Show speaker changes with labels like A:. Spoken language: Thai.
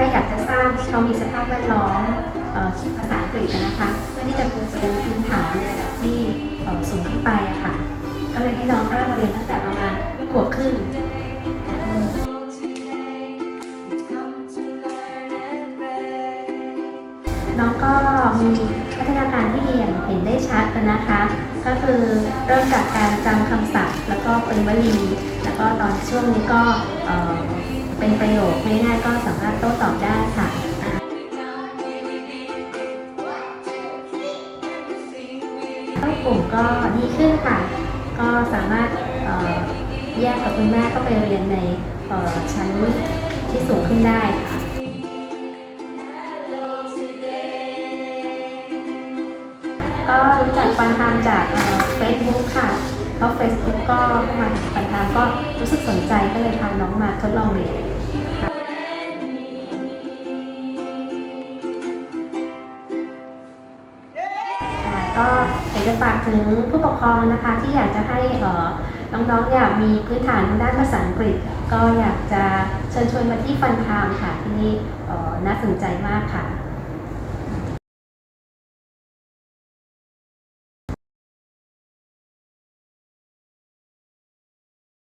A: ที่เขามีสภาพแวดล้อมเอ่อภาษาอังกฤษนะคะเพื่อที่จะปูเป็นพื้นฐานในระดับที่สูงขึ้นไปอะค่ะ ก็เลยให้น้องเริ่มาเรียนตั้งแต่ประมาณขวบครึ่งน้องก็มีพัฒนาการที่ดีอย่างเห็นได้ชัดนะคะ ก็คือเริ่มจากการจำคำศัพท์ แล้วก็เป็นวลี แล้วก็ตอนช่วงนี้ก็เอ่อเป็นประโยคง่ายๆก็สามารถ เข้ากลุ่มก็ดีขึ้นค่ะ ก็สามารถแยกกับคุณแม่ก็ไปเรียนในชั้นที่สูงขึ้นได้ค่ะก็รู้จักปันทามจากเฟซบุ๊กค่ะเพราะเฟซบุ๊กก็เข้ามาปันทามก็รู้สึกสนใจก็เลยพาน้องมาทดลองเรียน ก็อยากจะฝากถึงผู้ปกครองนะคะที่อยากจะให้เอ่อน้องๆอยากมีพื้นฐานทางด้านภาษาอังกฤษ ก็อยากจะเชิญชวนมาที่ฟันทามค่ะที่นี่น่าสนใจมากค่ะ